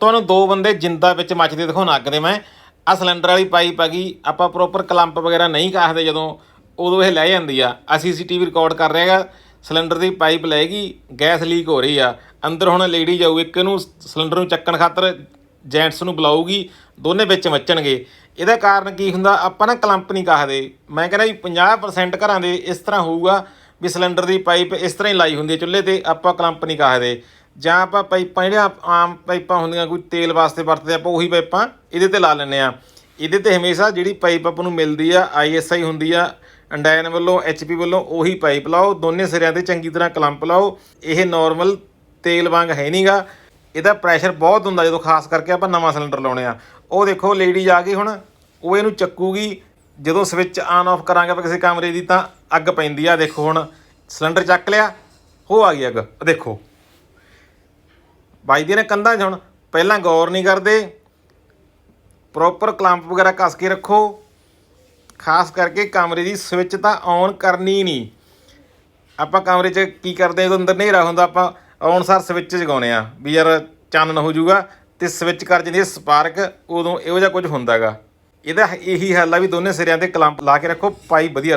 ਤੁਹਾਨੂੰ ਦੋ ਬੰਦੇ ਜਿੰਦਾ ਵਿੱਚ ਮੱਚਦੇ ਦਿਖਾਉਣ ਅੱਗ ਦੇ ਮੈਂ। ਆ ਸਿਲੰਡਰ ਵਾਲੀ ਪਾਈਪ ਹੈਗੀ ਆਪਾਂ ਪ੍ਰੋਪਰ ਕਲੰਪ ਵਗੈਰਾ ਨਹੀਂ ਕਾਹਦੇ ਜਦੋਂ ਉਦੋਂ ਇਹ ਲੈ ਜਾਂਦੀ ਆ। ਆ ਸੀਸੀਟੀਵੀ ਰਿਕਾਰਡ ਕਰ ਰਿਹਾ ਹੈਗਾ। ਸਿਲੰਡਰ ਦੀ ਪਾਈਪ ਲੈ ਗਈ। ਗੈਸ ਲੀਕ ਹੋ ਰਹੀ ਆ। ਅੰਦਰ ਹੁਣ ਲੇਡੀ ਜਾਊ ਇੱਕ ਨੂੰ ਸਿਲੰਡਰ ਨੂੰ ਚੱਕਣ ਖਾਤਰ ਜੈਂਟਸ ਨੂੰ ਬੁਲਾਊਗੀ। ਦੋਨੇ ਵਿੱਚ ਮੱਚਣਗੇ। ਇਹਦਾ ਕਾਰਨ ਕੀ ਹੁੰਦਾ? ਆਪਾਂ ਨਾ ਕਲੰਪ ਨਹੀਂ ਕਾਹਦੇ ਮੈਂ ਕਹਿੰਦਾ ਵੀ 50% ਘਰਾਂ ਦੇ ਇਸ ਤਰ੍ਹਾਂ ਹੋਊਗਾ ਵੀ ਸਿਲੰਡਰ ਦੀ ਪਾਈਪ ਇਸ ਤਰ੍ਹਾਂ ਹੀ ਲਾਈ ਹੁੰਦੀ ਹੈ ਚੁੱਲ੍ਹੇ ਤੇ। ਆਪਾਂ ਕਲੰਪ ਨਹੀਂ ਕਾਹਦੇ ਜਾਂ ਆਪਾਂ ਪਾਈਪਾਂ ਜਿਹੜੀਆਂ ਆਮ ਪਾਈਪਾਂ ਹੁੰਦੀਆਂ, ਕੋਈ ਤੇਲ ਵਾਸਤੇ ਵਰਤਦੇ ਆਪਾਂ ਉਹੀ ਪਾਈਪਾਂ ਇਹਦੇ ਤੇ ਲਾ ਲੈਂਦੇ ਆ ਇਹਦੇ ਤੇ ਹਮੇਸ਼ਾ ਜਿਹੜੀ ਪਾਈਪ ਆਪਾਂ ਨੂੰ ਮਿਲਦੀ ਆ ਆਈਐਸਆਈ ਹੁੰਦੀ ਆ, ਅੰਡਾਇਨ ਵੱਲੋਂ ਐਚਪੀ ਵੱਲੋਂ, ਉਹੀ ਪਾਈਪ ਲਾਓ, ਦੋਨੇ ਸਿਰਿਆਂ ਤੇ ਚੰਗੀ ਤਰ੍ਹਾਂ ਕਲੰਪ ਲਾਓ। ਇਹ ਨਾਰਮਲ ਤੇਲ ਵਾਂਗ ਹੈ ਨਹੀਂਗਾ ਇਹਦਾ ਪ੍ਰੈਸ਼ਰ ਬਹੁਤ ਹੁੰਦਾ ਜਦੋਂ ਖਾਸ ਕਰਕੇ ਆਪਾਂ ਨਵਾਂ ਸਿਲੰਡਰ ਲਾਉਣੇ ਆ। ਉਹ ਦੇਖੋ ਲੇਡੀ ਆ ਗਈ ਹੁਣ, ਉਹ ਇਹਨੂੰ ਚੱਕੂਗੀ। ਜਦੋਂ ਸਵਿਚ ਆਨ ਆਫ ਕਰਾਂਗੇ ਆਪਾਂ ਕਿਸੇ ਕਮਰੇ ਦੀ ਤਾਂ ਅੱਗ ਪੈਂਦੀ ਆ, ਦੇਖੋ ਹੁਣ ਸਿਲੰਡਰ ਚੱਕ ਲਿਆ, ਹੋ ਆ ਗਈ ਅੱਗ। ਦੇਖੋ। ਵੱਜਦੀਆਂ ਨੇ ਕੰਧਾਂ 'ਚ ਹੁਣ, ਪਹਿਲਾਂ ਗੌਰ ਨਹੀਂ ਕਰਦੇ। ਪ੍ਰੋਪਰ ਕਲੰਪ ਵਗੈਰਾ ਕੱਸ ਕੇ ਰੱਖੋ। ਖਾਸ ਕਰਕੇ ਕਮਰੇ ਦੀ ਸਵਿਚ ਤਾਂ ਔਨ ਕਰਨੀ ਨਹੀਂ। ਆਪਾਂ ਕਮਰੇ 'ਚ ਕੀ ਕਰਦੇ ਜਦੋਂ ਅੰਦਰ ਹਨੇਰਾ ਹੁੰਦਾ, ਆਪਾਂ ਔਨ ਸਾਰ ਸਵਿਚ ਜਗਾਉਣੇ ਆ ਵੀ ਯਾਰ ਚਾਨਣ ਹੋ ਜਾਊਗਾ ਤੇ ਸਵਿਚ ਕਰ ਜਾਂਦੀ ਹੈ ਸਪਾਰਕ, ਉਦੋਂ ਇਹੋ ਜਿਹਾ ਕੁਝ ਹੁੰਦਾਗਾ ਇਹਦਾ ਇਹੀ ਹੱਲ ਆ ਵੀ ਦੋਨੇ ਸਿਰਿਆਂ ਤੇ ਕਲੰਪ ਲਾ ਕੇ ਰੱਖੋ, ਪਾਈਪ ਵਧੀਆ ਰੱਖੋ